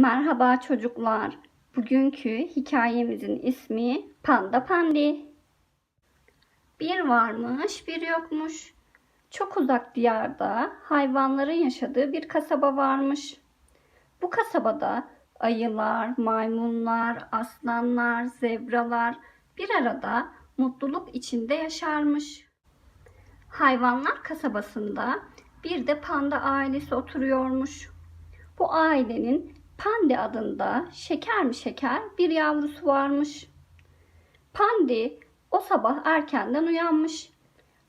Merhaba çocuklar. Bugünkü hikayemizin ismi Panda Pandi. Bir varmış, bir yokmuş. Çok uzak diyarda hayvanların yaşadığı bir kasaba varmış. Bu kasabada ayılar, maymunlar, aslanlar, zebralar bir arada mutluluk içinde yaşarmış. Hayvanlar kasabasında bir de panda ailesi oturuyormuş. Bu ailenin Pandi adında şeker mi şeker bir yavrusu varmış. Pandi o sabah erkenden uyanmış.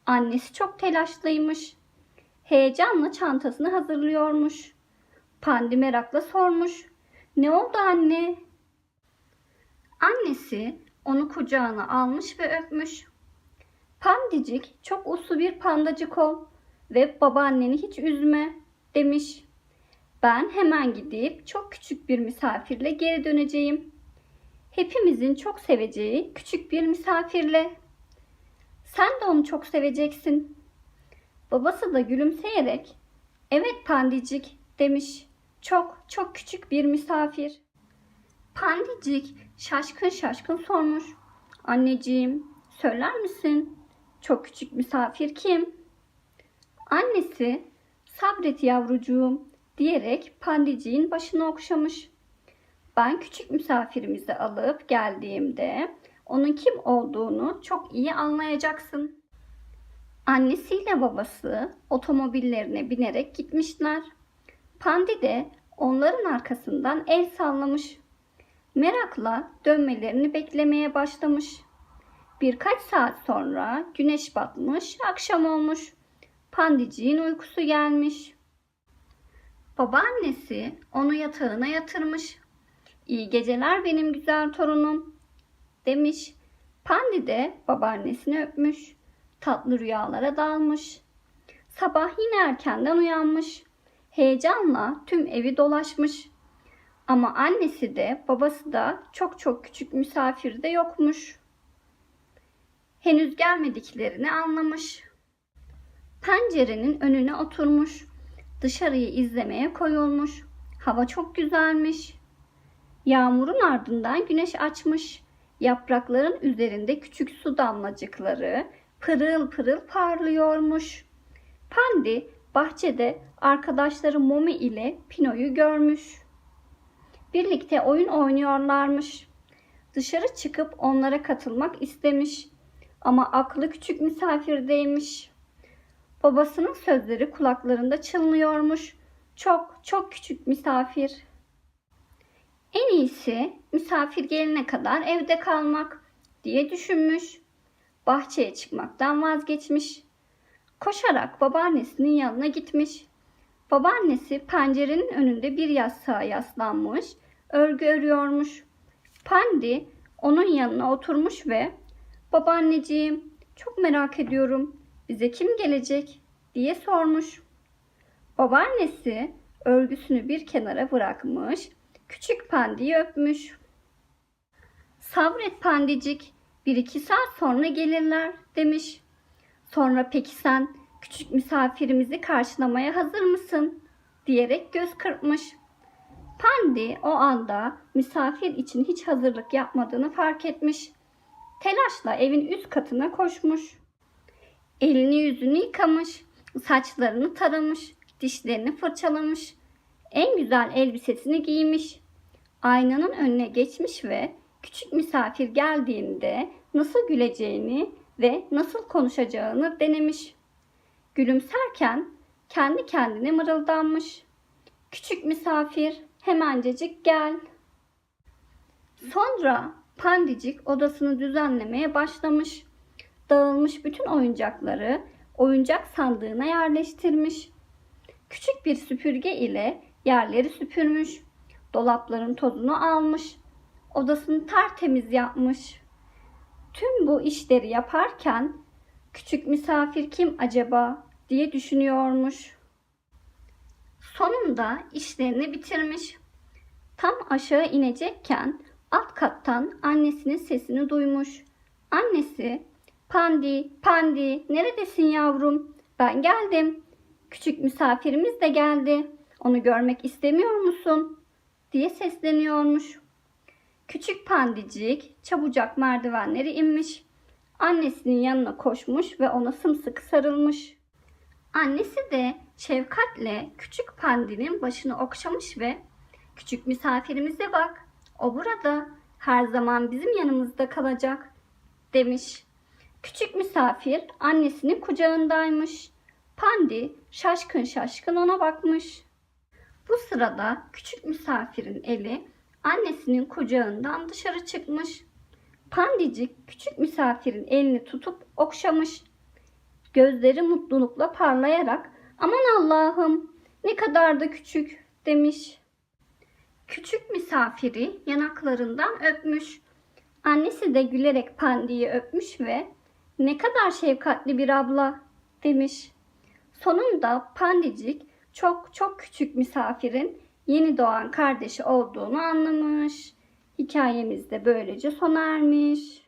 Annesi çok telaşlıymış. Heyecanla çantasını hazırlıyormuş. Pandi merakla sormuş. Ne oldu anne? Annesi onu kucağına almış ve öpmüş. Pandicik çok uslu bir pandacık ol ve babaanneni hiç üzme demiş. Ben hemen gidip çok küçük bir misafirle geri döneceğim. Hepimizin çok seveceği küçük bir misafirle. Sen de onu çok seveceksin. Babası da gülümseyerek, "Evet Pandicik." demiş. Çok çok küçük bir misafir. Pandicik şaşkın şaşkın sormuş. Anneciğim, söyler misin? Çok küçük misafir kim? Annesi, sabret yavrucuğum diyerek pandiciğin başını okşamış. Ben küçük misafirimizi alıp geldiğimde onun kim olduğunu çok iyi anlayacaksın. Annesiyle babası otomobillerine binerek gitmişler. Pandi de onların arkasından el sallamış. Merakla dönmelerini beklemeye başlamış. Birkaç saat sonra güneş batmış, akşam olmuş. Pandiciğin uykusu gelmiş. Babaannesi onu yatağına yatırmış. İyi geceler benim güzel torunum demiş. Pandi de babaannesini öpmüş. Tatlı rüyalara dalmış. Sabah yine erkenden uyanmış. Heyecanla tüm evi dolaşmış. Ama annesi de babası da çok çok küçük misafir de yokmuş. Henüz gelmediklerini anlamış. Pencerenin önüne oturmuş. Dışarıyı izlemeye koyulmuş. Hava çok güzelmiş. Yağmurun ardından güneş açmış. Yaprakların üzerinde küçük su damlacıkları pırıl pırıl parlıyormuş. Pandi bahçede arkadaşları Momi ile Pino'yu görmüş. Birlikte oyun oynuyorlarmış. Dışarı çıkıp onlara katılmak istemiş. Ama aklı küçük misafirdeymiş. Babasının sözleri kulaklarında çınlıyormuş. Çok çok küçük misafir. En iyisi misafir gelene kadar evde kalmak diye düşünmüş. Bahçeye çıkmaktan vazgeçmiş. Koşarak babaannesinin yanına gitmiş. Babaannesi pencerenin önünde bir yastığa yaslanmış, örgü örüyormuş. Pandi onun yanına oturmuş ve "Babaanneciğim, çok merak ediyorum. Bize kim gelecek?" diye sormuş. Babaannesi örgüsünü bir kenara bırakmış, küçük Pandi'yi öpmüş. Sabret Pandicik, bir iki saat sonra gelirler demiş. Sonra peki sen küçük misafirimizi karşılamaya hazır mısın? diyerek göz kırpmış. Pandi o anda misafir için hiç hazırlık yapmadığını fark etmiş. Telaşla evin üst katına koşmuş. Elini yüzünü yıkamış, saçlarını taramış, dişlerini fırçalamış. En güzel elbisesini giymiş. Aynanın önüne geçmiş ve küçük misafir geldiğinde nasıl güleceğini ve nasıl konuşacağını denemiş. Gülümserken kendi kendine mırıldanmış. Küçük misafir hemencecik gel. Sonra pandicik odasını düzenlemeye başlamış. Dağılmış bütün oyuncakları oyuncak sandığına yerleştirmiş. Küçük bir süpürge ile yerleri süpürmüş. Dolapların tozunu almış. Odasını tertemiz yapmış. Tüm bu işleri yaparken küçük misafir kim acaba diye düşünüyormuş. Sonunda işlerini bitirmiş. Tam aşağı inecekken alt kattan annesinin sesini duymuş. Annesi, Pandi, Pandi, neredesin yavrum? Ben geldim. Küçük misafirimiz de geldi. Onu görmek istemiyor musun? diye sesleniyormuş. Küçük pandicik çabucak merdivenleri inmiş. Annesinin yanına koşmuş ve ona sımsıkı sarılmış. Annesi de şefkatle küçük pandinin başını okşamış ve küçük misafirimize bak. O burada her zaman bizim yanımızda kalacak demiş. Küçük misafir annesinin kucağındaymış. Pandi şaşkın şaşkın ona bakmış. Bu sırada küçük misafirin eli annesinin kucağından dışarı çıkmış. Pandicik küçük misafirin elini tutup okşamış. Gözleri mutlulukla parlayarak aman Allah'ım ne kadar da küçük demiş. Küçük misafiri yanaklarından öpmüş. Annesi de gülerek Pandi'yi öpmüş ve ne kadar şefkatli bir abla demiş. Sonunda Pandicik çok çok küçük misafirin yeni doğan kardeşi olduğunu anlamış. Hikayemiz de böylece sona ermiş.